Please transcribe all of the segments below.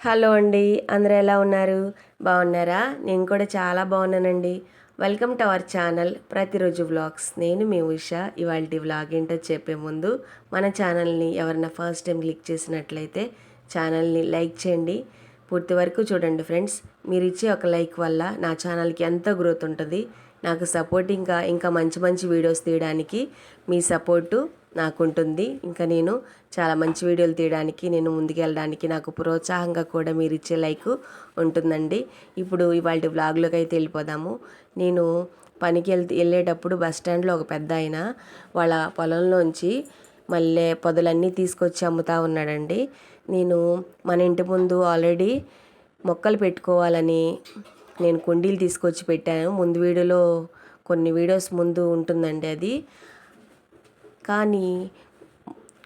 Hello అండి అందరూ ఎలా ఉన్నారు? బాగున్నారా? నేను కూడా చాలా బాగున్నానండి. వెల్కమ్ టు అవర్ ఛానల్ ప్రతిరోజు వ్లాగ్స్ నేను మీ ఉష. ఇవాళ వ్లాగ్ ఏంటో చెప్పే ముందు మన ఛానల్ని ఎవరైనా ఫస్ట్ టైం క్లిక్ చేసినట్లయితే ఛానల్ని లైక్ చేయండి. పూర్తి వరకు చూడండి ఫ్రెండ్స్. మీరు ఇచ్చే ఒక లైక్ వల్ల నా ఛానల్కి ఎంత గ్రోత్ ఉంటుంది. నాకు సపోర్ట్ ఇంకా ఇంకా మంచి మంచి వీడియోస్ తీయడానికి మీ సపోర్టు నాకు ఉంటుంది ఇంకా నేను చాలా మంచి వీడియోలు తీయడానికి నేను ముందుకెళ్ళడానికి నాకు ప్రోత్సాహంగా కూడా మీరు ఇచ్చే లైక్ ఉంటుందండి. ఇప్పుడు ఇవాళ వ్లాగ్లోకి అయితే వెళ్ళిపోదాము. నేను పనికి వెళ్తే వెళ్ళేటప్పుడు బస్ స్టాండ్లో ఒక పెద్ద ఆయన వాళ్ళ పొలంలోంచి మళ్ళీ పొదలన్నీ తీసుకొచ్చి అమ్ముతా ఉన్నాడండి. నేను మన ఇంటి ముందు ఆల్రెడీ మొక్కలు పెట్టుకోవాలని నేను కుండీలు తీసుకొచ్చి పెట్టాను. ముందు వీడియోలో కొన్ని వీడియోస్ ముందు ఉంటుందండి అది. కానీ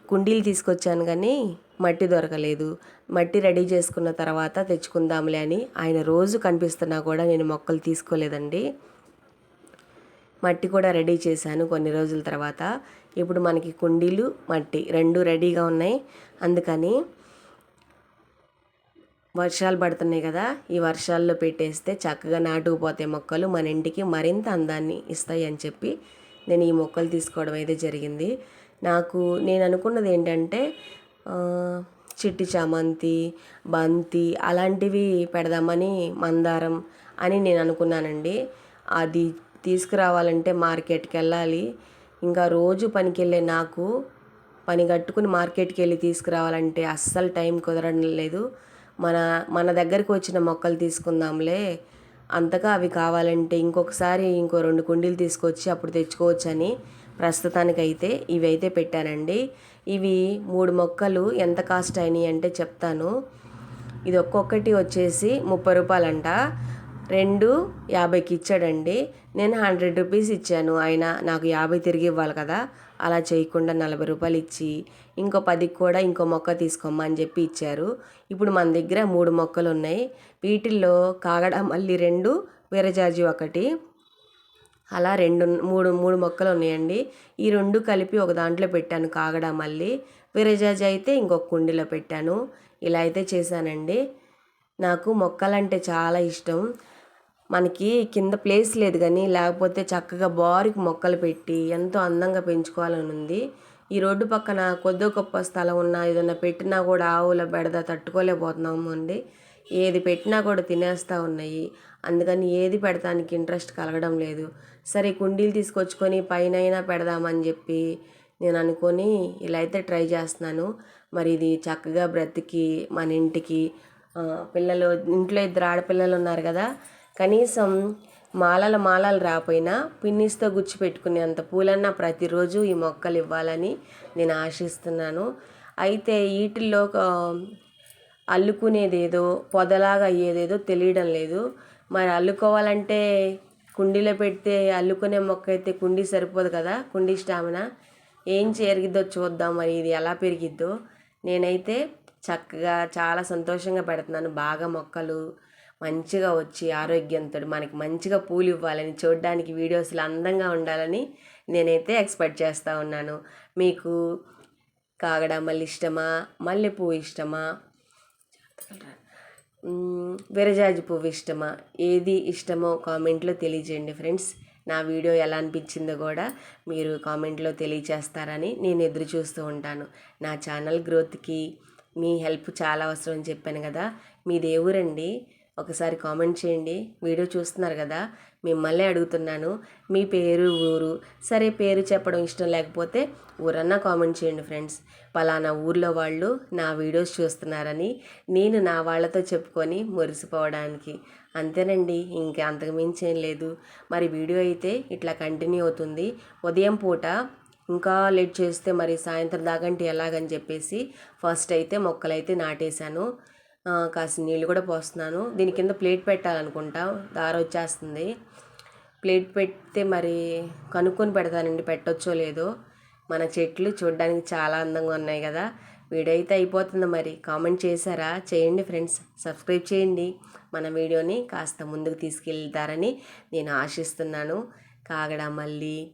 కుండీలు తీసుకొచ్చాను కానీ మట్టి దొరకలేదు. మట్టి రెడీ చేసుకున్న తర్వాత తెచ్చుకుందాంలే అని ఆయన రోజు కనిపిస్తున్నా కూడా నేను మొక్కలు తీసుకోలేదండి. మట్టి కూడా రెడీ చేశాను కొన్ని రోజుల తర్వాత. ఇప్పుడు మనకి కుండీలు మట్టి రెండు రెడీగా ఉన్నాయి. అందుకని వర్షాలు పడుతున్నాయి కదా ఈ వర్షాల్లో పెట్టేస్తే చక్కగా నాటుకుపోతే మొక్కలు మన ఇంటికి మరింత అందాన్ని ఇస్తాయి అని చెప్పి నేను ఈ మొక్కలు తీసుకోవడం అయితే జరిగింది. నాకు నేను అనుకున్నది ఏంటంటే చిట్టి చామంతి బంతి అలాంటివి పెడదామని మందారం అని నేను అనుకున్నానండి. అది తీసుకురావాలంటే మార్కెట్కి వెళ్ళాలి ఇంకా రోజు పనికి వెళ్ళే నాకు పని కట్టుకుని మార్కెట్కి వెళ్ళి తీసుకురావాలంటే అస్సలు టైం కుదరడం లేదు. మన మన దగ్గరికి వచ్చిన మొక్కలు తీసుకుందాంలే. అంతగా అవి కావాలంటే ఇంకొకసారి ఇంకో రెండు కుండీలు తీసుకొచ్చి అప్పుడు తెచ్చుకోవచ్చని ప్రస్తుతానికైతే ఇవి అయితే పెట్టానండి. ఇవి మూడు మొక్కలు ఎంత కాస్ట్ అయినాయి అంటే చెప్తాను. ఇది ఒక్కొక్కటి వచ్చేసి ముప్పై రూపాయలంట. రెండు యాభైకి ఇచ్చాడండి. నేను హండ్రెడ్ రూపీస్ ఇచ్చాను. ఆయన నాకు యాభై తిరిగి ఇవ్వాలి కదా. అలా చేయకుండా నలభై రూపాయలు ఇచ్చి ఇంకో పదికి కూడా ఇంకో మొక్క తీసుకోమని చెప్పి ఇచ్చారు. ఇప్పుడు మన దగ్గర మూడు మొక్కలు ఉన్నాయి. వీటిల్లో కాగడ మళ్ళీ రెండు వీరజాజి ఒకటి. అలా రెండు మూడు మూడు మొక్కలు ఉన్నాయండి. ఈ రెండు కలిపి ఒక దాంట్లో పెట్టాను కాగడ మళ్ళీ విరజాజి అయితే ఇంకొక కుండీలో పెట్టాను. ఇలా అయితే చేశానండి. నాకు మొక్కలంటే చాలా ఇష్టం. మనకి కింద ప్లేస్ లేదు కానీ లేకపోతే చక్కగా బారికి మొక్కలు పెట్టి ఎంతో అందంగా పెంచుకోవాలని ఉంది. ఈ రోడ్డు పక్కన కొద్ది గొప్ప స్థలం ఉన్నా ఏదైనా పెట్టినా కూడా ఆవుల బెడద తట్టుకోలేకపోతున్నాము అండి. ఏది పెట్టినా కూడా తినేస్తూ ఉన్నాయి. అందుకని ఏది పెడతానికి ఇంట్రెస్ట్ కలగడం లేదు. సరే కుండీలు తీసుకొచ్చుకొని పైన అయినా పెడదామని చెప్పి నేను అనుకొని ఇలా అయితే ట్రై చేస్తున్నాను. మరి ఇది చక్కగా బ్రతికి మన ఇంటికి పిల్లలు ఇంట్లో ఇద్దరు ఆడపిల్లలు ఉన్నారు కదా కనీసం మాలల మాలలు రాపోయినా పిన్నిస్తో గుచ్చి పెట్టుకునేంత పూలన్నా ప్రతిరోజు ఈ మొక్కలు ఇవ్వాలని నేను ఆశిస్తున్నాను. అయితే వీటిల్లో అల్లుకునేదేదో పొదలాగా అయ్యేదేదో తెలియడం లేదు. మరి అల్లుకోవాలంటే కుండీలో పెడితే అల్లుకునే మొక్క అయితే కుండీ సరిపోదు కదా కుండీ స్టామినా. ఏం చేరిగిద్దో చూద్దాం మరి ఇది ఎలా పెరిగిద్దో. నేనైతే చక్కగా చాలా సంతోషంగా పెడుతున్నాను. బాగా మొక్కలు మంచిగా వచ్చి ఆరోగ్యంతో మనకి మంచిగా పూలు ఇవ్వాలని చూడడానికి వీడియోస్లో అందంగా ఉండాలని నేనైతే ఎక్స్పెక్ట్ చేస్తూ ఉన్నాను. మీకు కాగడ మల్లి ఇష్టమా? మల్లెపూ ఇష్టమా? విరజాజి పువ్వు ఇష్టమా? ఏది ఇష్టమో కామెంట్లో తెలియజేయండి ఫ్రెండ్స్. నా వీడియో ఎలా అనిపించిందో కూడా మీరు కామెంట్లో తెలియచేస్తారని నేను ఎదురు చూస్తూ ఉంటాను. నా ఛానల్ గ్రోత్కి మీ హెల్ప్ చాలా అవసరం అని చెప్పాను కదా. మీది ఏ ఊరండి? ఒకసారి కామెంట్ చేయండి. వీడియో చూస్తున్నారు కదా మిమ్మల్ని అడుగుతున్నాను. మీ పేరు ఊరు? సరే పేరు చెప్పడం ఇష్టం లేకపోతే ఊరన్నా కామెంట్ చేయండి ఫ్రెండ్స్. పలానా ఊర్లో వాళ్ళు నా వీడియోస్ చూస్తున్నారని నేను నా వాళ్ళతో చెప్పుకొని మురిసిపోవడానికి. అంతేనండి ఇంకా అంతకు మించి ఏం లేదు. మరి వీడియో అయితే ఇట్లా కంటిన్యూ అవుతుంది. ఉదయం పూట ఇంకా లేట్ చేస్తే మరి సాయంత్రం దాకంటే ఎలాగని చెప్పేసి ఫస్ట్ అయితే మొక్కలైతే నాటేశాను. కాసిన నీళ్ళు కూడా పోస్తున్నాను. దీని కింద ప్లేట్ పెట్టాలనుకుంటా. దార వచ్చేస్తుంది. ప్లేట్ పెడితే మరి కనుక్కొని పెడతానండి. పెట్టొచ్చో లేదో. మన చెట్లు చూడడానికి చాలా అందంగా ఉన్నాయి కదా. వీడియో అయితే అయిపోతుంది మరి. కామెంట్ చేశారా? చేయండి ఫ్రెండ్స్. సబ్స్క్రైబ్ చేయండి. మన వీడియోని కాస్త ముందుకు తీసుకెళ్తారని నేను ఆశిస్తున్నాను. కాగడ మళ్ళీ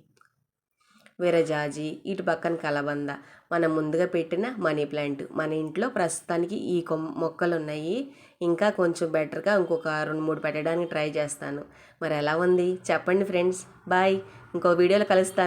విరజాజి ఇటు పక్కన కలబంద. మనం ముందుగా పెట్టిన మనీ ప్లాంట్. మన ఇంట్లో ప్రస్తుతానికి ఈ కొ మొక్కలు ఉన్నాయి ఇంకా కొంచెం బెటర్గా ఇంకొక రెండు మూడు పెట్టడానికి ట్రై చేస్తాను. మరి ఎలా ఉంది? చెప్పండి ఫ్రెండ్స్. బాయ్. ఇంకో వీడియోలో కలుస్తాను.